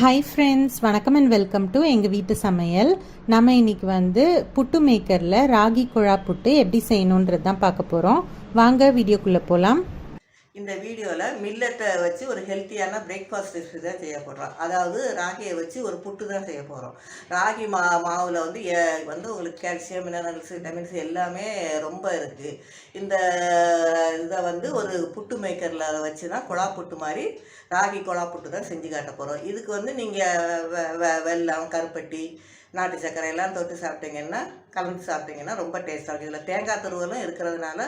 Hi friends வணக்கம் and welcome to எங்கள் வீட்டு சமையல். நம்ம இன்றைக்கி வந்து புட்டு மேக்கரில் ராகி குழா புட்டு எப்படி செய்யணுன்றது தான் பார்க்க போகிறோம் வாங்க வீடியோக்குள்ளே போகலாம் இந்த வீடியோவில் மில்லட்டை வச்சு ஒரு ஹெல்த்தியான பிரேக்ஃபாஸ்ட் ரெசிபி தான் செய்ய போடுறோம் அதாவது ராகியை வச்சு ஒரு புட்டு தான் செய்ய போகிறோம் ராகி மா மாவில் வந்து வந்து உங்களுக்கு கால்சியம் மினரல்ஸ் விட்டமின்ஸ் எல்லாமே ரொம்ப இருக்குது இந்த இதை வந்து ஒரு புட்டு மேக்கரில் வச்சு தான் குழா புட்டு மாதிரி ராகி குழா புட்டு தான் செஞ்சு காட்ட போகிறோம் இதுக்கு வந்து நீங்கள் வெல்லம் கருப்பட்டி நாட்டு சர்க்கரை எல்லாம் தொட்டு சாப்பிட்டீங்கன்னா கலந்து சாப்பிட்டீங்கன்னா ரொம்ப டேஸ்ட்டாக இருக்கும். இதில் தேங்காய் துருவலும் இருக்கிறதுனால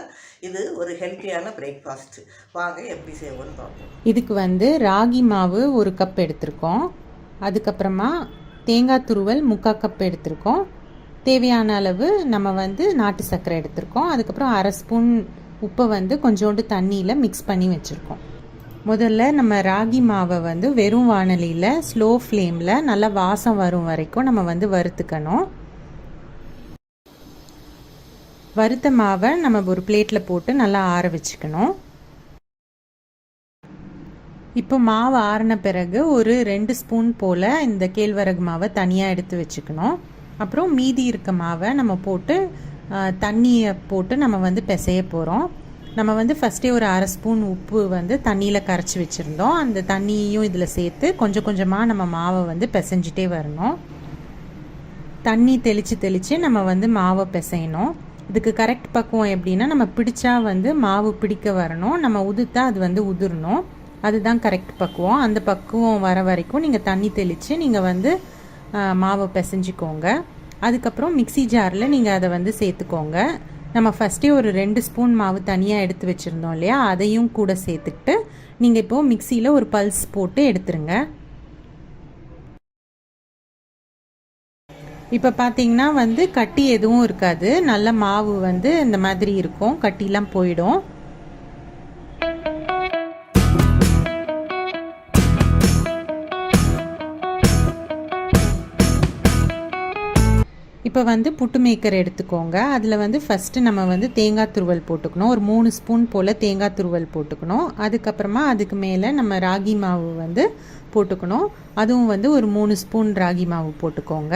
இது ஒரு ஹெல்த்தியான பிரேக்ஃபாஸ்ட்டு வாங்க எப்படி செய்வோன்னு பார்ப்போம். இதுக்கு வந்து ராகி மாவு ஒரு கப் எடுத்திருக்கோம். அதுக்கப்புறமா தேங்காய் துருவல் முக்கால் கப் எடுத்திருக்கோம். தேவையான அளவு நம்ம வந்து நாட்டு சர்க்கரை எடுத்திருக்கோம். அதுக்கப்புறம் அரை ஸ்பூன் உப்பை வந்து கொஞ்சோண்டு தண்ணியில் மிக்ஸ் பண்ணி வச்சுருக்கோம். முதல்ல நம்ம ராகி மாவை வந்து வெறும் வானலியில் ஸ்லோ ஃப்ளேமில் நல்லா வாசம் வரும் வரைக்கும் நம்ம வந்து வறுத்துக்கணும். வறுத்த மாவை நம்ம ஒரு பிளேட்டில் போட்டு நல்லா ஆற வச்சுக்கணும். இப்போ மாவு ஆறின பிறகு ஒரு ரெண்டு ஸ்பூன் போல் இந்த கேழ்வரகு மாவை தனியாக எடுத்து வச்சுக்கணும். அப்புறம் மீதி இருக்க மாவை நம்ம போட்டு தண்ணியை போட்டு நம்ம வந்து பிசைய போகிறோம் நம்ம வந்து ஃபஸ்ட்டே ஒரு அரை ஸ்பூன் உப்பு வந்து தண்ணியில் கரைச்சி வச்சுருந்தோம். அந்த தண்ணியையும் இதில் சேர்த்து கொஞ்சம் கொஞ்சமாக நம்ம மாவை வந்து பிசைஞ்சிட்டே வரணும். தண்ணி தெளித்து தெளித்து நம்ம வந்து மாவை பிசையணும். இதுக்கு கரெக்ட் பக்குவம் எப்படின்னா நம்ம பிடிச்சா வந்து மாவு பிடிக்க வரணும். நம்ம உதுத்தா அது வந்து உதிரணும். அதுதான் கரெக்ட் பக்குவம். அந்த பக்குவம் வர வரைக்கும் நீங்கள் தண்ணி தெளித்து நீங்கள் வந்து மாவை பிசைஞ்சிக்கோங்க. அதுக்கப்புறம் மிக்ஸி ஜாரில் நீங்கள் அதை வந்து சேர்த்துக்கோங்க. நம்ம ஃபஸ்ட்டே ஒரு ரெண்டு ஸ்பூன் மாவு தனியாக எடுத்து வச்சுருந்தோம் இல்லையா? அதையும் கூட சேர்த்துக்கிட்டு நீங்கள் இப்போது மிக்சியில் ஒரு பல்ஸ் போட்டு எடுத்துருங்க. இப்போ பார்த்தீங்கன்னா வந்து கட்டி எதுவும் இருக்காது. நல்ல மாவு வந்து இந்த மாதிரி இருக்கும். கட்டிலாம் போயிடும். இப்போ வந்து புட்டு மேக்கர் எடுத்துக்கோங்க. அதில் வந்து ஃபஸ்ட்டு நம்ம வந்து தேங்காய் துருவல் போட்டுக்கணும். ஒரு மூணு ஸ்பூன் போல் தேங்காய் துருவல் போட்டுக்கணும். அதுக்கப்புறமா அதுக்கு மேலே நம்ம ராகி மாவு வந்து போட்டுக்கணும். அதுவும் வந்து ஒரு மூணு ஸ்பூன் ராகி மாவு போட்டுக்கோங்க.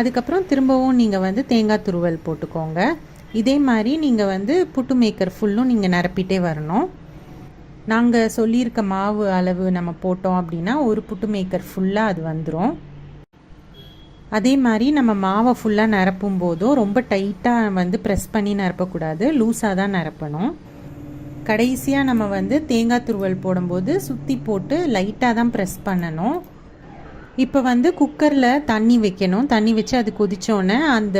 அதுக்கப்புறம் திரும்பவும் நீங்கள் வந்து தேங்காய் துருவல் போட்டுக்கோங்க. இதே மாதிரி நீங்கள் வந்து புட்டு மேக்கர் ஃபுல்லும் நீங்கள் நிரப்பிட்டே வரணும். நாங்கள் சொல்லியிருக்க மாவு அளவு நம்ம போட்டோம் அப்படின்னா ஒரு புட்டு மேக்கர் ஃபுல்லாக அது வந்துடும் அதே மாதிரி நம்ம மாவை ஃபுல்லாக நிரப்பும் போதும் ரொம்ப டைட்டாக வந்து ப்ரெஸ் பண்ணி நிரப்பக்கூடாது. லூஸாக தான் நிரப்பணும். கடைசியாக நம்ம வந்து தேங்காய் துருவல் போடும்போது சுற்றி போட்டு லைட்டாக தான் ப்ரெஸ் பண்ணணும். இப்போ வந்து குக்கரில் தண்ணி வைக்கணும். தண்ணி வச்சு அது கொதித்தோடனே அந்த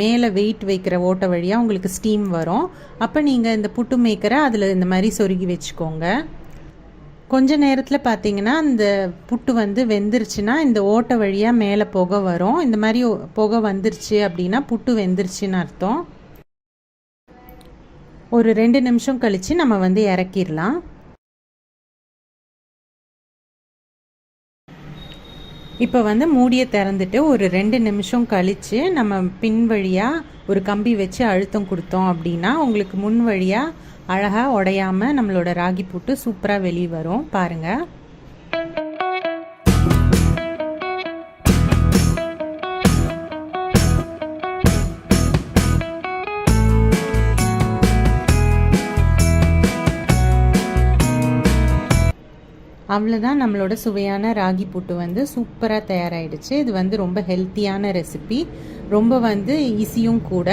மேலே வெயிட் வைக்கிற ஓட்டை வழியாக உங்களுக்கு ஸ்டீம் வரும். அப்போ நீங்கள் இந்த புட்டு மேக்கரை அதில் இந்த மாதிரி சொருகி வச்சுக்கோங்க. கொஞ்ச நேரத்தில் பார்த்தீங்கன்னா அந்த புட்டு வந்து வெந்துருச்சுன்னா இந்த ஓட்டை வழியாக மேலே புகை வரும். இந்த மாதிரி புக புகை வந்துருச்சு அப்படின்னா புட்டு வெந்துருச்சுன்னு அர்த்தம். ஒரு ரெண்டு நிமிஷம் கழித்து நம்ம வந்து இறக்கிடலாம். இப்போ வந்து மூடியை திறந்துட்டு ஒரு ரெண்டு நிமிஷம் கழித்து நம்ம பின் வழியாக ஒரு கம்பி வச்சு அழுத்தம் கொடுத்தோம் அப்படின்னா உங்களுக்கு முன் வழியாக அழகாக உடையாமல் நம்மளோட ராகி புட்டு சூப்பராக வெளியே வரும். பாருங்கள் அவ்வளோதான் நம்மளோட சுவையான ராகி புட்டு வந்து சூப்பராக தயாராகிடுச்சு இது வந்து ரொம்ப ஹெல்த்தியான ரெசிபி ரொம்ப வந்து ஈஸியும் கூட.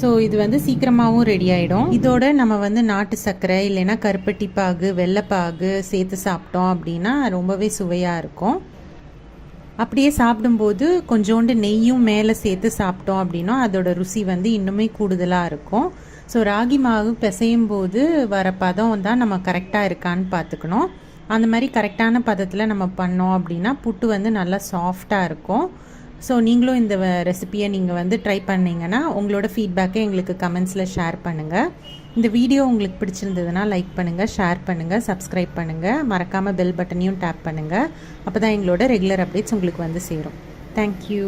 ஸோ இது வந்து சீக்கிரமாகவும் ரெடி ஆகிடும் இதோட நம்ம வந்து நாட்டு சர்க்கரை இல்லைன்னா கருப்பட்டி பாகு வெள்ளைப்பாகு சேர்த்து சாப்பிட்டோம் அப்படின்னா ரொம்பவே சுவையாக இருக்கும். அப்படியே சாப்பிடும்போது கொஞ்சோண்டு நெய்யும் மேலே சேர்த்து சாப்பிட்டோம் அப்படின்னா அதோட ருசி வந்து இன்னுமே கூடுதலாக இருக்கும். ஸோ ராகி மாவு பிசையும் போது வர பதம் தான் நம்ம கரெக்டாக இருக்கான்னு பார்த்துக்கணும். அந்த மாதிரி கரெக்டான பதத்தில் நம்ம பண்ணோம் அப்படின்னா புட்டு வந்து நல்லா சாஃப்டாக இருக்கும். ஸோ நீங்களும் இந்த ரெசிபியை நீங்கள் வந்து ட்ரை பண்ணிங்கன்னா உங்களோட ஃபீட்பேக்கை எங்களுக்கு கமெண்ட்ஸில் ஷேர் பண்ணுங்கள் இந்த வீடியோ உங்களுக்கு பிடிச்சிருந்ததுன்னா லைக் பண்ணுங்கள் ஷேர் பண்ணுங்கள் சப்ஸ்கிரைப் பண்ணுங்கள் மறக்காமல் பெல் பட்டனையும் டேப் பண்ணுங்கள் அப்போ தான் எங்களோட ரெகுலர் அப்டேட்ஸ் உங்களுக்கு வந்து சேரும். தேங்க்யூ